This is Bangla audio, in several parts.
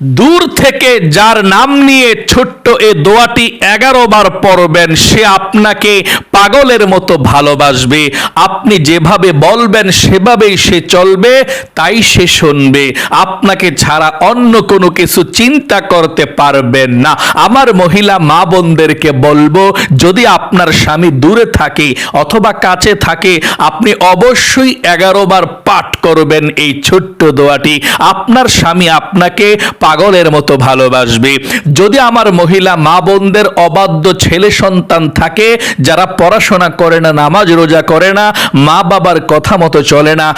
দূর থেকে যার নাম নিয়ে ছোট্ট এ দোয়াটি এগারো বার পড়বেন, সে আপনাকে পাগলের মতো ভালোবাসবে। আপনি যেভাবে বলবেন, সেভাবেই সে চলবে, তাই সে শুনবে। আপনাকে ছাড়া অন্য কোনো কিছু চিন্তা করতে পারবেন না। আমার মহিলা মা বোনদেরকে বলব, যদি আপনার স্বামী দূরে থাকে অথবা কাছে থাকে, আপনি অবশ্যই এগারো বার পাঠ করবেন এই ছোট্ট দোয়াটি। আপনার স্বামী আপনাকে পাগলের মতো ভালোবাসবে। যদি আমার মহিলা মা বোনদের অবাধ্য ছেলে সন্তান থাকে, যারা পড়াশোনা করে না, নামাজ রোজা করে না, মা বাবার কথা মতো চলে না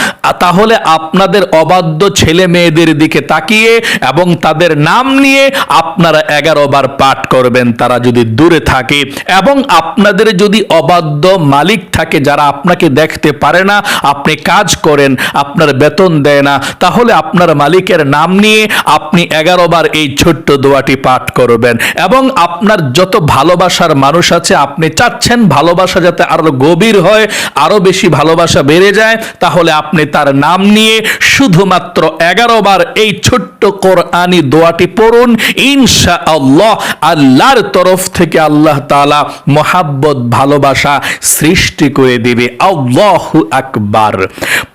তাহলে আপনাদের অবাধ্য ছেলে মেয়েদের দিকে তাকিয়ে এবং তাদের নাম নিয়ে আপনারা এগারো বার পাঠ করবেন, তারা যদি দূরে থাকে। এবং আপনাদের যদি অবাধ্য মালিক থাকে, যারা আপনাকে দেখতে পারে না, আপনি কাজ করেন, আপনার বেতন দেয় না, তাহলে আপনার মালিকের নাম নিয়ে আপনি এগারো বার এই ছোট্ট দোয়াটি পাঠ করবেন। এবং আপনার যত ভালোবাসার মানুষ আছে, আপনি চাচ্ছেন ভালোবাসা যাতে আরও গভীর হয়, আরও বেশি ভালোবাসা বেড়ে যায়, তাহলে আপনি তার নাম নিয়ে শুধুমাত্র এগারো বার এই ছোট্ট কোরআনি দোয়াটি পড়ুন। ইনশা আল্লাহ আল্লাহর তরফ থেকে আল্লাহ তাআলা মোহাব্বত, ভালোবাসা সৃষ্টি করে দিবে। আল্লাহু আকবার।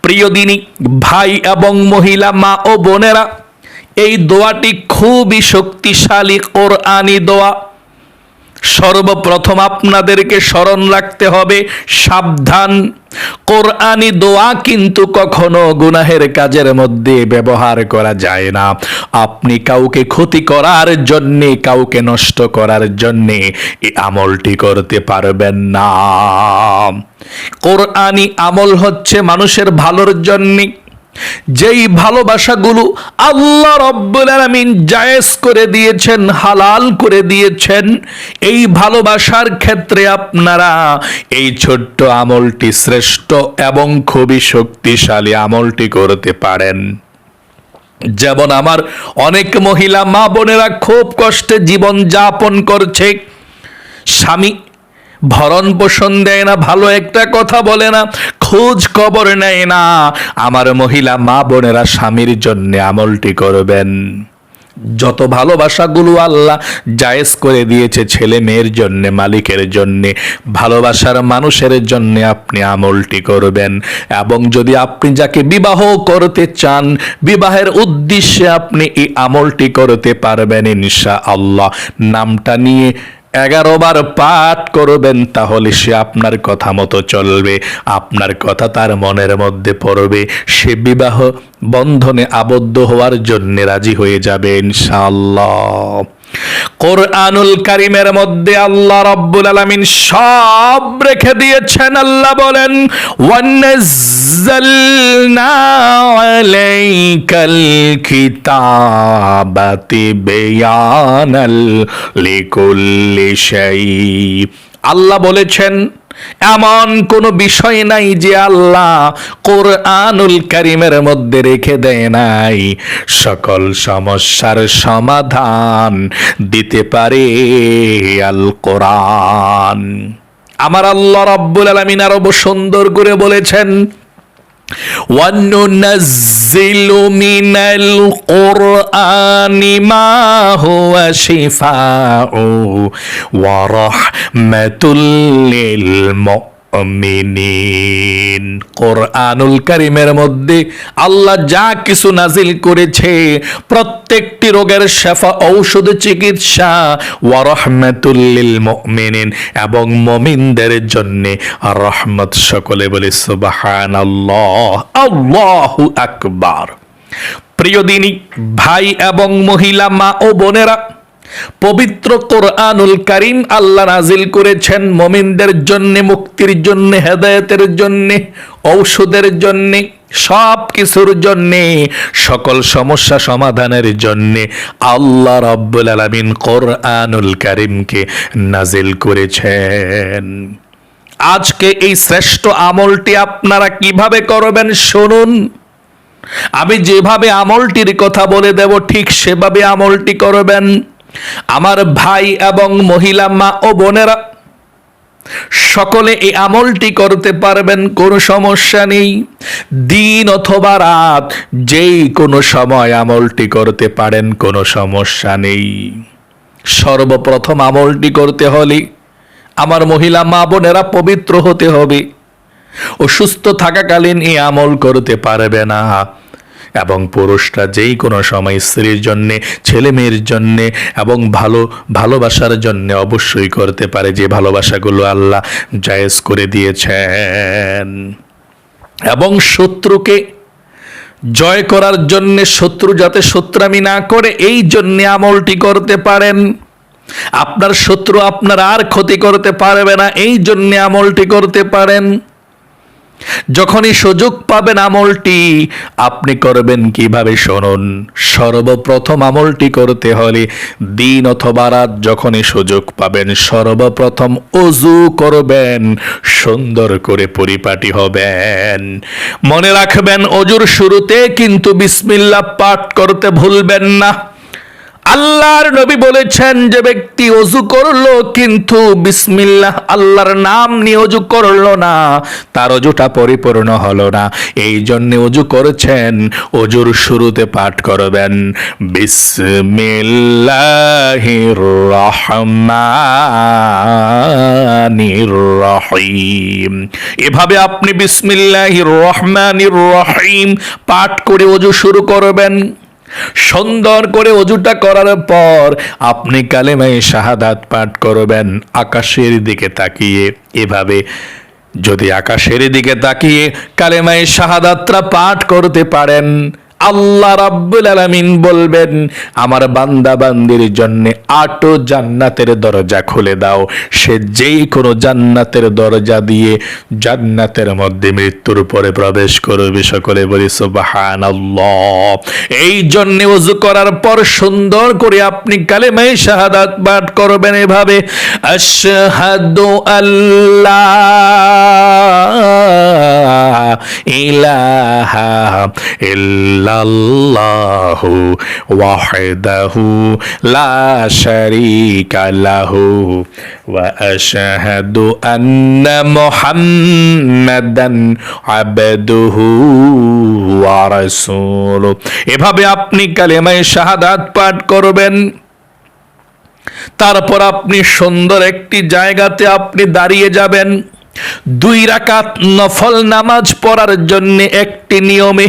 প্রিয় দিনী, ভাই এবং মহিলা, মা ও বোনেরা এই দোয়াটি খুবই শক্তিশালী কোরআনি দোয়া। সর্বপ্রথম আপনাদেরকে স্মরণ রাখতে হবে, সাবধান। কোরআনি দোয়া কিন্তু কখনো গুনাহের কাজের মধ্যে ব্যবহার করা যায় না। আপনি কাউকে ক্ষতি করার জন্যে, কাউকে নষ্ট করার জন্যে এই আমলটি করতে পারবেন না। কোরআনি আমল হচ্ছে মানুষের ভালোর জন্যে। যেই ভালোবাসাগুলো আল্লাহ রব্বুল আলামিন জায়েজ করে দিয়েছেন, হালাল করে দিয়েছেন, এই ভালোবাসার ক্ষেত্রে আপনারা এই ছোট্ট আমলটি শ্রেষ্ঠ এবং খুবই শক্তিশালী আমলটি করতে পারেন। যেমন আমার অনেক মহিলা মা বোনেরা খুব কষ্টে জীবন যাপন করছে, স্বামী ভরণ পোষণ দেয় না, ভালো একটা কথা বলে না, খোঁজ খবর নেয় না। আমার মহিলা, মা বোনেরা স্বামীর জন্য আমলটি করবেন। যত ভালোবাসাগুলো আল্লাহ জায়েজ করে দিয়েছে ছেলে মেয়ের জন্যে, মালিকের জন্যে, ভালোবাসার মানুষের জন্য আপনি আমলটি করবেন। এবং যদি আপনি যাকে বিবাহ করতে চান, বিবাহের উদ্দেশ্যে আপনি এই আমলটি করতে পারবেন ইনশা আল্লাহ নামটা নিয়ে এগারো বার পাঠ করবেন, তাহলে সে আপনার কথা মতো চলবে, আপনার কথা তার মনের মধ্যে পড়বে। সে বিবাহ বন্ধনে আবদ্ধ হওয়ার জন্যে রাজি হয়ে যাবে, ইনশাআল্লাহ। কোরআনুল কারিমের মধ্যে আল্লাহ রাব্বুল আলামিন সব রেখে দিয়েছেন। আল্লাহ বলেন, ওয়ানাজ্জালনা আলাইকাল কিতাবাতি বিয়ানাল লিকুল্লি শাই আল্লাহ বলেছেন এমন কোনো বিষয় নাই যে আল্লাহ কোরআনুল কারিমের মধ্যে রেখে দেয় নাই। সকল সমস্যার সমাধান দিতে পারে আল কোরআন। আমার আল্লাহ রাব্বুল আলামিন আরও সুন্দর করে বলেছেন وننزل من القرآن ما هو شفاء ورحمة للمؤمنين. কোরআনুল কারিমের মধ্যে আল্লাহ যা কিছু নাজিল করেছে, প্রত্যেকটি রোগের শেফা, ঔষধ, চিকিৎসা ওয়ারহমাতুল্লিল মুমিনিন এবং মুমিনদের জন্য রহমত সকলে বলে সুবহানাল্লাহ, আল্লাহু আকবার। প্রিয় দিনী, ভাই এবং মহিলা, মা ও বোনেরা পবিত্র কোরআনুল কারিম আল্লাহ নাজিল করেছেন মমিনদের জন্যে, মুক্তির জন্য, হেদায়তের জন্য, ঔষধের জন্য সব কিছুর জন্যে, সকল সমস্যা সমাধানের জন্যে আল্লাহ রব্বুল আলামিন কোরআনুল কারিমকে নাজিল করেছেন। আজকে এই শ্রেষ্ঠ আমলটি আপনারা কীভাবে করবেন শুনুন। আমি যেভাবে আমলটির কথা বলে দেব, ঠিক সেভাবে আমলটি করবেন। আমার ভাই এবং মহিলা মা ও বোনেরা, সকলে এই আমলটি করতে পারবেন, কোনো সমস্যা নেই। দিন অথবা রাত, যেই কোনো সময় আমলটি করতে পারেন, কোনো সমস্যা নেই। সর্বপ্রথম আমলটি করতে হলে আমার মহিলা মা বোনেরা পবিত্র হতে হবে অসুস্থ থাকাকালীন এই আমল করতে পারবে না। এবং পুরুষরা যেই কোনো সময় স্ত্রীর জন্যে, ছেলে মেয়ের জন্যে এবং ভালো, ভালোবাসার জন্য অবশ্যই করতে পারে যে ভালোবাসাগুলো আল্লাহ জায়েজ করে দিয়েছেন। এবং শত্রুকে জয় করার জন্যে শত্রু যাতে শত্রামি না করে, এই জন্যে আমলটি করতে পারেন। আপনার শত্রু আপনার আর ক্ষতি করতে পারবে না, এই জন্যে আমলটি করতে পারেন। যখনই সুযোগ পাবেন আমলটি, আপনি করবেন কীভাবে শুনুন। সর্বপ্রথম আমলটি করতে হলে দিন অথবা রাত যখনই সুযোগ পাবেন, সর্বপ্রথম অজু করবেন, সুন্দর করে পরিপাটি হবেন। মনে রাখবেন, অজুর শুরুতে কিন্তু বিসমিল্লাহ পাঠ করতে ভুলবেন না। আল্লাহর নবী বলেছেন যে ব্যক্তি অজু করল কিন্তু বিসমিল্লাহ আল্লাহর নাম নিয়ে অজু করল না, তার অজুটা পরিপূর্ণ হলো না। এই জন্য অজু করেছেন, অজুর শুরুতে পাঠ করবেন, বিসমিল্লাহির রহমানির রহিম। এভাবে আপনি বিসমিল্লাহির রহমানির রহিম পাঠ করে অজু শুরু করবেন। সুন্দর করে অজুটা করার পর আপনি কালে কালেমায় শাহাদাত পাঠ করবেন, আকাশের দিকে তাকিয়ে। এভাবে যদি আকাশের দিকে তাকিয়ে কালেমায় শাহাদাতটা পাঠ করতে পারেন আল্লাহ রাব্বুল আলামিন বলবেন, আমার বান্দা বান্দির জন্য আটো জান্নাতের দরজা খুলে দাও। সে যেই কোনো জান্নাতের দরজা দিয়ে জান্নাতের মধ্যে মৃত্যুর পরে প্রবেশ করবে, সকলে বলি, সুবহানাল্লাহ। এই জন্য ওযু করার পর সুন্দর করে আপনি কালেমায়ে শাহাদাত পাঠ করবেন এভাবে, আশহাদু আল্লাহ ইলাহা ওয়াহদাহু লা শারীকা লাহু ওয়া আশহাদু আন্না মুহাম্মাদান আবদুহু ওয়া রাসূলুহু এভাবে আপনি কালেমায়ে শাহাদাত পাঠ করবেন। তারপর আপনি সুন্দর একটি জায়গাতে আপনি দাঁড়িয়ে যাবেন। দুই রাকাত নফল নামাজ পড়ার জন্য একটি নিয়মে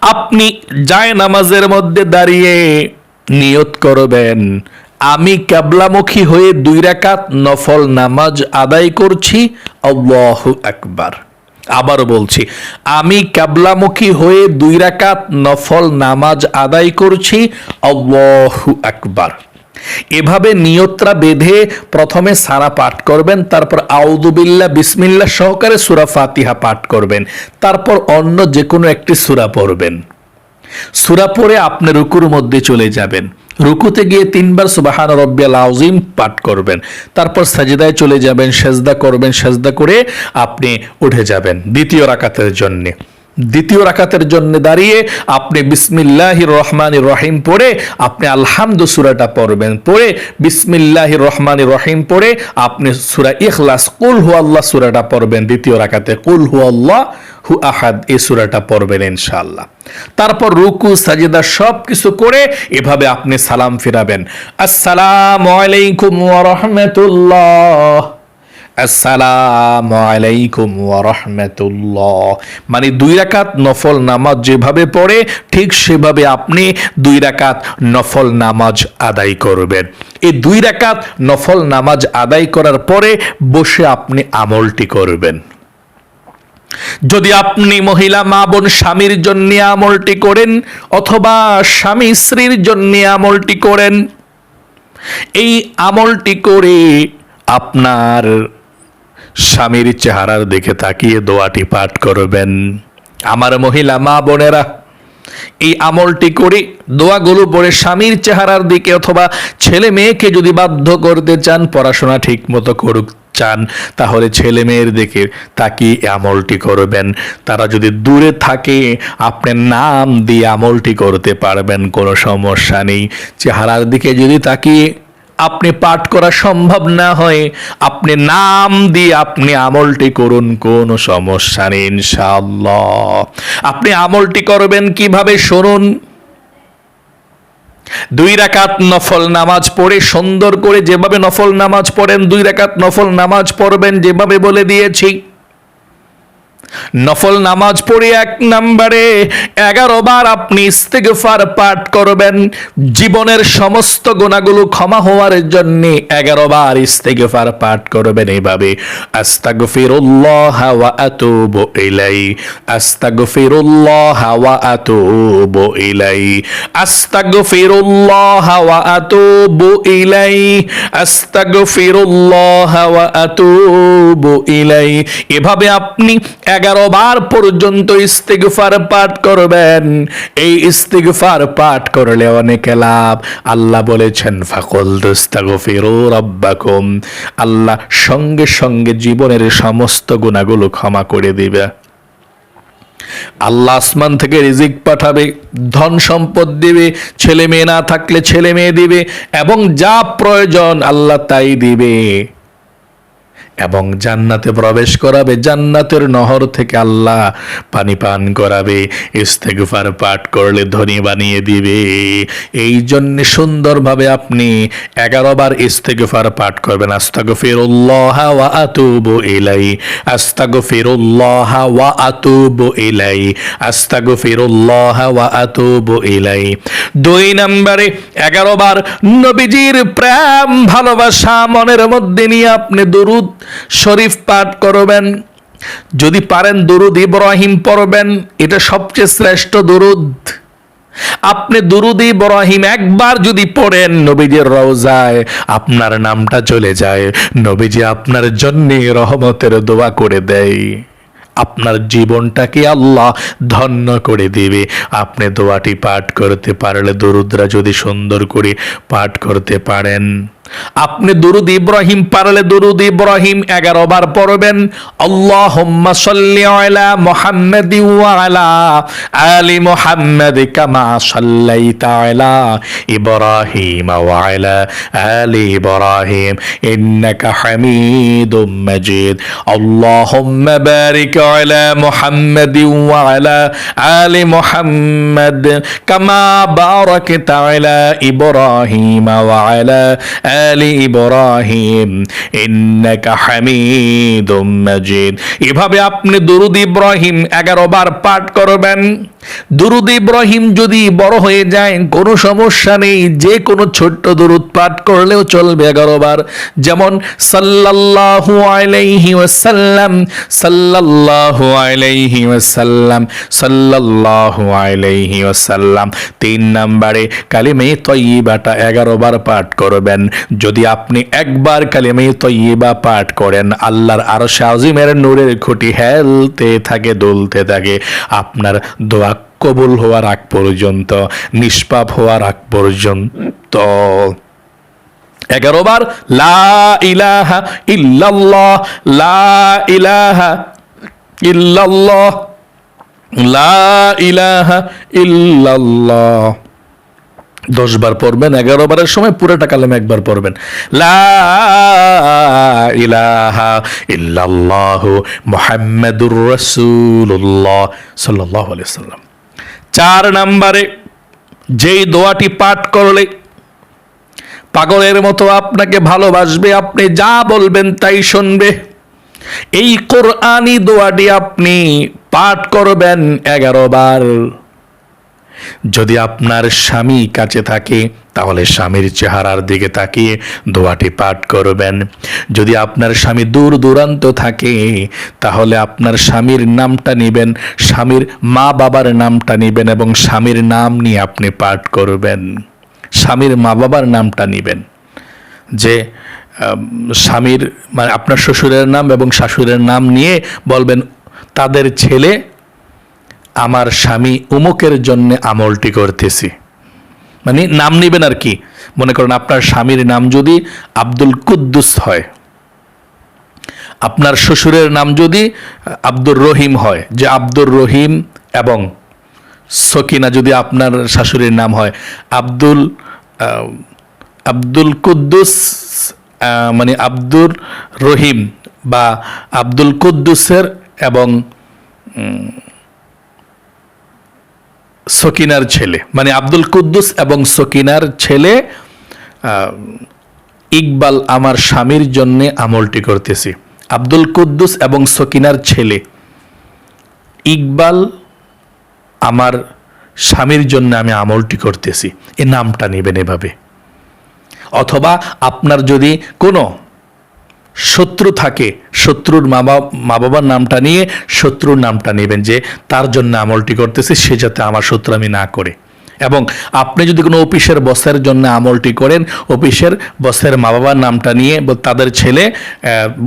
আপনি যায় নামাজের মধ্যে দাঁড়িয়ে নিয়ত করবেন। আমি ক্যাবলামুখী হয়ে দুই রাকাত নফল নামাজ আদায় করছি। আল্লাহু আকবার। আবার বলছি, আমি ক্যাবলামুখী হয়ে দুই রাকাত নফল নামাজ আদায় করছি। আল্লাহু আকবার। এভাবে নিয়ত্রা বেঁধে প্রথমে সারা পাঠ করবেন, তারপর আউদুবিল্লা বিসমিল্লা সহকারে সুরা ফাতিহা পাঠ করবেন, তারপর অন্য যে কোনো একটি সুরা পড়বেন। সুরা পড়ে আপনি রুকুর মধ্যে চলে যাবেন। রুকুতে গিয়ে তিনবার সুবাহান রব্বিয়াল আউজিম পাঠ করবেন। তারপর সাজিদায় চলে যাবেন, সেজদা করবেন, সেজদা করে আপনি উঠে যাবেন দ্বিতীয় রাকাতের জন্যে। দ্বিতীয় রাকাতের জন্য দাঁড়িয়ে আপনি বিসমিল্লাহ রহমান রহিম পড়ে আপনি আলহামদু সুরাটা পড়বেন। পড়ে বিসমিল্লাহ রহমান রহিম পড়ে আপনি সুরা ইখলাস, কুল হু আল্লাহ সুরাটা পড়বেন দ্বিতীয় রাকাতে। কুল হু আল্লাহ হু আহাদ, এই সুরাটা পড়বেন ইনশাআল্লাহ। তারপর রুকু, সাজিদা সব কিছু করে এভাবে আপনি সালাম ফিরাবেন। আসসালামু আলাইকুম ওয়া রাহমাতুল্লাহ। আসসালামু আলাইকুম ওয়া রাহমাতুল্লাহ মানে দুই রাকাত নফল নামাজ যেভাবে পড়ে, ঠিক সেভাবে আপনি দুই রাকাত নফল নামাজ আদায় করবেন। এই দুই রাকাত নফল নামাজ আদায় করার পরে বসে আপনি আমলটি করবেন। যদি আপনি মহিলা, মা বোন, স্বামীর জন্য আমলটি করেন অথবা স্বামী, স্ত্রীর জন্য আমলটি করেন, এই আমলটি করে আপনার স্বামীর চেহারার দিকে তাকিয়ে দোয়াটি পাঠ করবেন। আমার মহিলা, মা বোনেরা, এই আমলটি করে, দোয়াগুলো পড়ে স্বামীর চেহারার দিকে অথবা ছেলে মেয়েকে যদি বাধ্য করতে চান, পড়াশোনা ঠিক মতো করুক, চান, তাহলে ছেলে মেয়ের দিকে তাকিয়ে আমলটি করবেন। তারা যদি দূরে থাকে, আপনার নাম দিয়ে আমলটি করতে পারবেন, কোনো সমস্যা নেই। চেহারার দিকে যদি তাকিয়ে আপনি পাঠ করা সম্ভব না হয়, আপনি নাম দিয়ে আপনি আমলটি করুন, কোনো সমস্যা নেই, ইনশাআল্লাহ। আপনি আমলটি করবেন কীভাবে শুনুন? দুই রাকাত নফল নামাজ পড়ে সুন্দর করে যেভাবে নফল নামাজ পড়েন, দুই রাকাত নফল নামাজ পড়বেন যেভাবে বলে দিয়েছি। নফল নামাজ পড়ে এক নম্বরে এগারো বার আপনি ইস্তেগফার পাঠ করবেন। জীবনের সমস্ত গুণাগুলো ক্ষমা হওয়ার জন্য এগারো বার ইস্তেগফার পাঠ করবেন এইভাবে এভাবে আপনি এগারো বার পর্যন্ত ইস্তিগফার পাঠ করবেন। এই ইস্তিগফার পাঠ করলে অনেক লাভ। আল্লাহ বলেছেন, ফাকুল রাব্বাকুম। আল্লাহ সঙ্গে সঙ্গে জীবনের সমস্ত গুণাগুলো ক্ষমা করে দিবে। আল্লাহ আসমান থেকে রিজিক পাঠাবে, ধন সম্পদ দিবে ছেলে মেয়ে না থাকলে ছেলে মেয়ে দিবে, এবং যা প্রয়োজন আল্লাহ তাই দিবে। এবং জান্নাতে প্রবেশ করাবে, জান্নাতের নহর থেকে আল্লাহ পানি পান করাবে, ইস্তেগফার পাঠ করলে ধনী বানিয়ে দিবে। এই জন্য সুন্দরভাবে আপনি এগারো বার ইস্তেগফার পাঠ করবেন, আস্তাগফিরুল্লাহ ওয়া আতুবু ইলাই, আস্তাগফিরুল্লাহ ওয়া আতুবু ইলাই, আস্তাগফিরুল্লাহ ওয়া আতুবু ইলাই। দুই নম্বরে এগারো বার নবীজির প্রেম, ভালোবাসা, মনের মধ্যে নিয়ে আপনি দুরুদ শরীফ পাঠ করবেন। যদি পারেন দুরুদ ইব্রাহিম পড়বেন, এটা সবচেয়ে শ্রেষ্ঠ দুরুদ। আপনি দুরুদ ইব্রাহিম একবার যদি পড়েন নবীজির রওজায়, আপনার নামটা চলে যায়। নবীজি আপনার জন্য রহমতের দোয়া করে দেয়। আপনার জীবনটাকে আল্লাহ ধন্য করে দিবে। আপনি দোয়াটি পাঠ করতে পারলে দরুদ্রা যদি সুন্দর করে পাঠ করতে পারেন। আপনি দুরুদ ইব্রাহিম পারলে দুরুদ ইব্রাহিম এগারো বার পড়বেন আল্লাহ মুহাম্মাদ মুহাম্মাদ কামা সাল্লাইতা ইব্রাহিম আলা ইব্রাহিম। ইন্নাকা হামিদুম বারিক আলা মুহাম্মাদ ওয়া মুহাম্মাদ কামা ইব্রাহিম আলা آل ইব্রাহিম, ইন্নাকা হামিদুম মাজিদ। এভাবে আপনি দুরুদ ইব্রাহিম এগারো বার পাঠ করবেন। দুরুদ ইব্রাহিম যদি বড় হয়ে যায়, কোনো সমস্যা নেই, যে কোনো ছোট্ট দুরুদ পাঠ করলেও চলবে এগারো বার। যেমন, সাল্লাল্লাহু আলাইহি ওয়াসাল্লাম, সাল্লাল্লাহু আলাইহি ওয়াসাল্লাম, সাল্লাল্লাহু আলাইহি ওয়াসাল্লাম। তিন নম্বরে কালিমে তয়্যিবাটা এগারো বার পাঠ করবেন। যদি আপনি একবার কালিমে তয়্যিবা পাঠ করেন, আল্লাহর আরশে আজিমের নূরের খুঁটি হেলতে থাকে, দুলতে থাকে। আপনার দোয়া কবুল হওয়ার আগ পর্যন্ত, নিষ্পাপ হওয়ার আগ পর্যন্ত। এগারো বার, লা ইলাহা ইল্লাল্লাহ, লা ইলাহা লা ইলাহা দশ বার পড়বেন এগারো বারের সময় পুরোটা কালেমা একবার পড়বেন। আলাইহি সাল্লাম চার নম্বরে, যেই দোয়াটি পাঠ করলে পাগলের মতো আপনাকে ভালোবাসবে, আপনি যা বলবেন তাই শুনবে। এই কোরআনি দোয়াটি আপনি পাঠ করবেন এগারো বার। যদি আপনার স্বামী কাছে থাকে, তাহলে স্বামীর চেহারার দিকে তাকিয়ে দোয়াটি পাঠ করবেন। যদি আপনার স্বামী দূর দূরান্ত থাকে, তাহলে আপনার স্বামীর নামটা নেবেন, স্বামীর মা বাবার নামটা নেবেন এবং স্বামীর নাম নিয়ে আপনি পাঠ করবেন। স্বামীর মা বাবার নামটা নেবেন। যে স্বামীর মানে আপনার শ্বশুরের নাম এবং শাশুড়ের নাম নিয়ে বলবেন, তাদের ছেলে আমার স্বামী উমুকের জন্য আমলটি করতেছি। মানে নাম নেবেন আর কি। মনে করেন আপনার স্বামীর নাম যদি আব্দুল কুদ্দুস হয়, আপনার শ্বশুরের নাম যদি আব্দুর রহিম হয়, যে আব্দুর রহিম এবং সকিনা যদি আপনার শাশুড়ির নাম হয়, আব্দুল আব্দুল কুদ্দুস মানে আব্দুর রহিম বা আব্দুল কুদ্দুসের এবং সকিনার ছেলে মানে আব্দুল কুদ্দুস এবং সকিনার ছেলে ইকবাল আমার স্বামীর জন্যে আমলটি করতেছি। আব্দুল কুদ্দুস এবং সকিনার ছেলে, ইকবাল আমার স্বামীর জন্য আমি আমলটি করতেছি। এ নামটা নেবেন এভাবে। অথবা আপনার যদি কোনো শত্রু থাকে, শত্রুর মা বাবা, মা বাবার নামটা নিয়ে শত্রুর নামটা নেবেন যে তার জন্য আমলটি করতেছি, সে যাতে আমার শত্রু আমি না করে। এবং আপনি যদি কোনো অফিসের বসের জন্য আমলটি করেন, অফিসের বসের মা বাবার নামটা নিয়ে তাদের ছেলে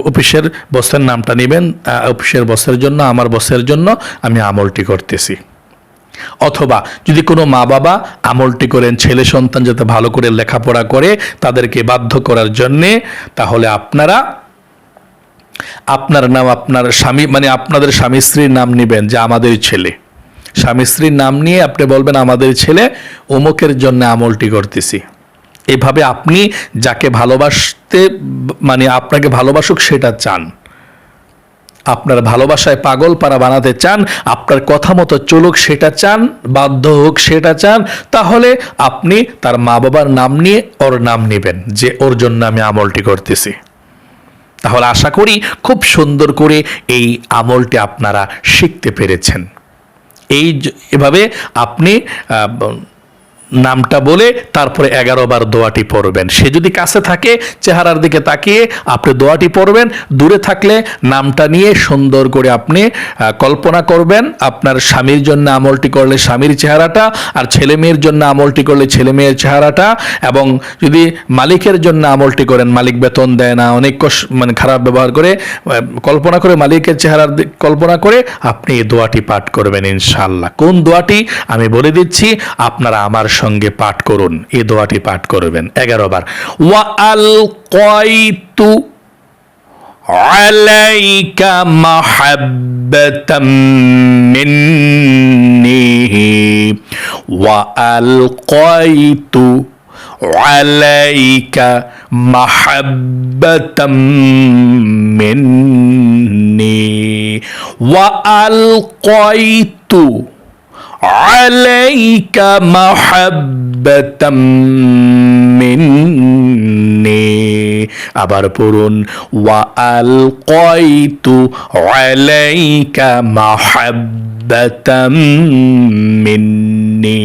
অফিসের বসের নামটা নেবেন অফিসের বসের জন্য, আমার বসের জন্য আমি আমলটি করতেছি। অথবা যদি কোনো মা বাবা আমলটি করেন, ছেলে সন্তান যাতে ভালো করে লেখাপড়া করে, তাদেরকে বাধ্য করার জন্যে, তাহলে আপনারা, আপনার নাম, আপনার স্বামী মানে আপনাদের স্বামী স্ত্রীর নাম নেবেন যে আমাদের ছেলে। স্বামী স্ত্রীর নাম নিয়ে আপনি বলবেন, আমাদের ছেলে অমুকের জন্য আমলটি করতেছি। এভাবে আপনি যাকে ভালোবাসতে মানে আপনাকে ভালোবাসুক, সেটা চান। আপনার ভালোবাসায় পাগল পারা বানাতে চান, আপনার কথা মতো চলুক সেটা চান, বাধ্য হোক সেটা চান, তাহলে আপনি তার মা বাবার নাম নিয়ে ওর নাম নেবেন, যে ওর জন্য আমি আমলটি করতেছি। তাহলে আশা করি খুব সুন্দর করে এই আমলটি আপনারা শিখতে পেরেছেন। এই এভাবে আপনি নামটা বলে তারপরে এগারো বার দোয়াটি পড়বেন। সে যদি কাছে থাকে, চেহারার দিকে তাকিয়ে আপনি দোয়াটি পড়বেন। দূরে থাকলে নামটা নিয়ে সুন্দর করে আপনি কল্পনা করবেন। আপনার স্বামীর জন্য আমলটি করলে স্বামীর চেহারাটা আর ছেলে মেয়ের জন্য আমলটি করলে ছেলে মেয়ের চেহারাটা এবং যদি মালিকের জন্য আমলটি করেন, মালিক বেতন দেয় না, অনেক মানে খারাপ ব্যবহার করে কল্পনা করে মালিকের চেহারার কল্পনা করে আপনি এই দোয়াটি পাঠ করবেন ইনশাল্লাহ কোন দোয়াটি? আমি বলে দিচ্ছি, আপনারা আমার সঙ্গে পাঠ করুন এই দোয়াটি পাঠ করবেন এগারো বার ওয়া আল কয়তু عليك محبة مني وألقيت عليك محبة مني وألقيت عليك محبة مني আবার পড়ুন ওয়া আল কয়তু আলাইকা মাহাব্বাতাম মিন্নি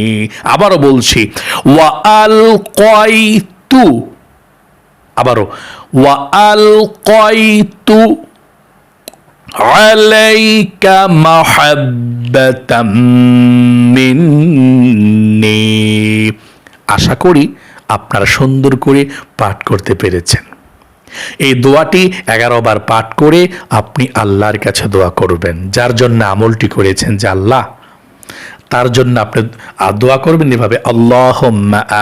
আবারও বলছি ওয়া আল কয়তু আবারও ওয়া আল কয়তু عليك محبة مني আশা করি আপনারা সুন্দর করে পাঠ করতে পেরেছেন এই দোয়াটি এগারো বার পাঠ করে আপনি আল্লাহর কাছে দোয়া করবেন যার জন্য আমলটি করেছেন যে আল্লাহ তার জন্য আপনি দোয়া করবেন এভাবে আল্লাহ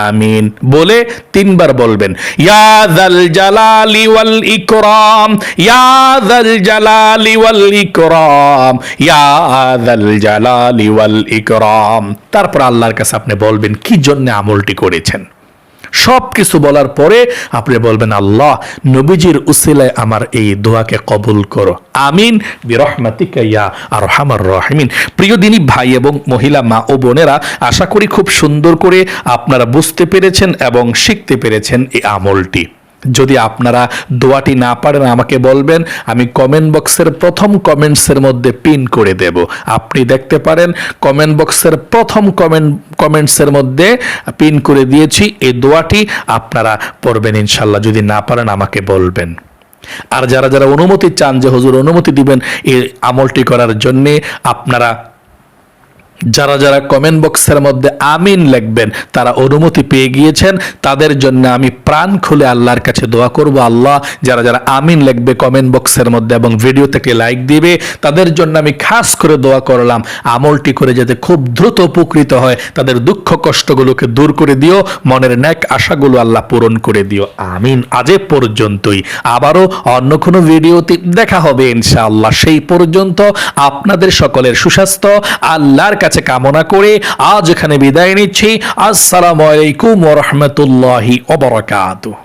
আমিন। বলে তিনবার বলবেন ইয়াদাল জালালি ওয়াল ইকরাম ইয়াদাল জালালি ওয়াল ইকরাম ইয়াদাল জালালি ওয়াল ইকরাম। তারপর আল্লাহর কাছে আপনি বলবেন, কি জন্য আমলটি করেছেন? সব কিছু বলার পরে আপনি বলবেন, আল্লাহ, নবীজির উসিলায় আমার এই দোয়াকে কবুল করো। আমিন। রহমিন। প্রিয় দিনী ভাই এবং মহিলা, মা ও বোনেরা, আশা করি খুব সুন্দর করে আপনারা বুঝতে পেরেছেন এবং শিখতে পেরেছেন এই আমলটি। যদি আপনারা দোয়াটি না পারেন, আমাকে বলবেন, আমি কমেন্ট বক্সের প্রথম কমেন্টসের মধ্যে পিন করে দেব। আপনি দেখতে পারেন কমেন্ট বক্সের প্রথম কমেন্ট কমেন্টসের মধ্যে পিন করে দিয়েছি, এই দোয়াটি আপনারা পড়বেন ইনশাল্লাহ, যদি না পারেন, আমাকে বলবেন। আর যারা যারা অনুমতি চান যে হুজুর অনুমতি দিবেন, এই আমলটি করার জন্যে আপনারা যারা যারা কমেন্ট বক্সের মধ্যে আমিন লিখবেন, তারা অনুমতি পেয়ে গিয়েছেন। তাদের জন্য আমি প্রাণ খুলে আল্লাহর কাছে দোয়া করব। আল্লাহ যারা যারা আমিন লিখবে কমেন্ট বক্সের মধ্যে এবং ভিডিও থেকে লাইক দিবে, তাদের জন্য আমি খাস করে দোয়া করলাম। আমলটি করে যাতে খুব দ্রুত উপকৃত হয়, তাদের দুঃখ কষ্টগুলোকে দূর করে দিও, মনের ন্যাক আশাগুলো আল্লাহ পূরণ করে দিও। আমিন আজে পর্যন্তই। আবারও অন্য কোনো ভিডিওতে দেখা হবে ইনশাআল্লাহ। সেই পর্যন্ত আপনাদের সকলের সুস্বাস্থ্য, আল্লাহর কাছে কাছে কামনা করে আজ এখানে বিদায় নিচ্ছি। আসসালামু আলাইকুম ওরহমতুল্লাহি বারাকাতুহু।